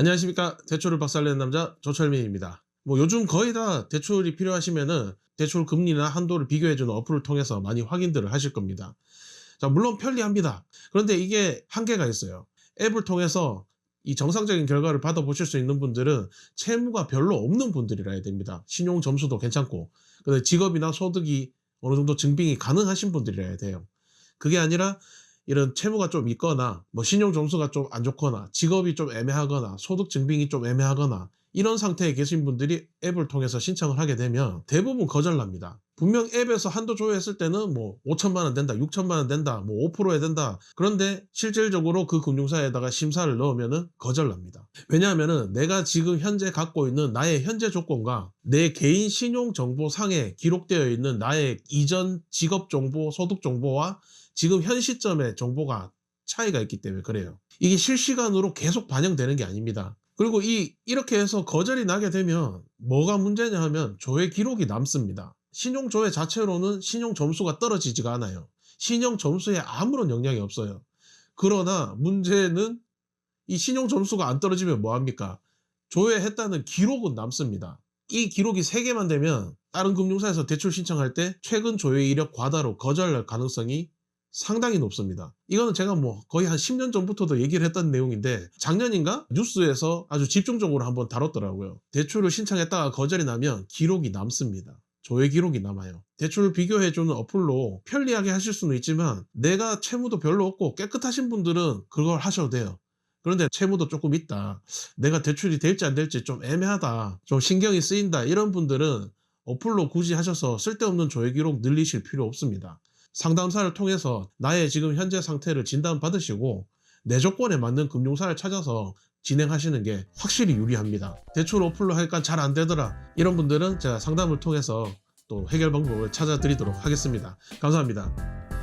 안녕하십니까 대출을 박살내는 남자 조철민입니다. 뭐 요즘 거의 다 대출이 필요하시면은 대출 금리나 한도를 비교해주는 어플을 통해서 많이 확인들을 하실 겁니다. 자 물론 편리합니다. 그런데 이게 한계가 있어요. 앱을 통해서 이 정상적인 결과를 받아보실 수 있는 분들은 채무가 별로 없는 분들이라 해야 됩니다. 신용 점수도 괜찮고, 근데 직업이나 소득이 어느 정도 증빙이 가능하신 분들이라 해야 돼요. 그게 아니라 이런 채무가 좀 있거나, 뭐 신용 점수가 좀 안 좋거나, 직업이 좀 애매하거나, 소득 증빙이 좀 애매하거나, 이런 상태에 계신 분들이 앱을 통해서 신청을 하게 되면 대부분 거절납니다. 분명 앱에서 한도 조회했을 때는 뭐 5천만 원 된다, 6천만 원 된다, 뭐 5%에 된다. 그런데 실질적으로 그 금융사에다가 심사를 넣으면은 거절납니다. 왜냐하면은 내가 지금 현재 갖고 있는 나의 현재 조건과 내 개인 신용 정보 상에 기록되어 있는 나의 이전 직업 정보, 소득 정보와 지금 현 시점의 정보가 차이가 있기 때문에 그래요. 이게 실시간으로 계속 반영되는 게 아닙니다. 그리고 이 이렇게 해서 거절이 나게 되면 뭐가 문제냐 하면 조회 기록이 남습니다. 신용 조회 자체로는 신용 점수가 떨어지지가 않아요. 신용 점수에 아무런 영향이 없어요. 그러나 문제는 이 신용 점수가 안 떨어지면 뭐 합니까? 조회했다는 기록은 남습니다. 이 기록이 3개만 되면 다른 금융사에서 대출 신청할 때 최근 조회 이력 과다로 거절할 가능성이 상당히 높습니다. 이거는 제가 뭐 거의 한 10년 전부터도 얘기를 했던 내용인데 작년인가 뉴스에서 아주 집중적으로 한번 다뤘더라고요. 대출을 신청했다가 거절이 나면 기록이 남습니다. 조회 기록이 남아요. 대출을 비교해주는 어플로 편리하게 하실 수는 있지만 내가 채무도 별로 없고 깨끗하신 분들은 그걸 하셔도 돼요. 그런데 채무도 조금 있다. 내가 대출이 될지 안 될지 좀 애매하다. 좀 신경이 쓰인다. 이런 분들은 어플로 굳이 하셔서 쓸데없는 조회 기록 늘리실 필요 없습니다. 상담사를 통해서 나의 지금 현재 상태를 진단받으시고 내 조건에 맞는 금융사를 찾아서 진행하시는 게 확실히 유리합니다. 대출 어플로 하니까 잘 안 되더라. 이런 분들은 제가 상담을 통해서 또 해결 방법을 찾아드리도록 하겠습니다. 감사합니다.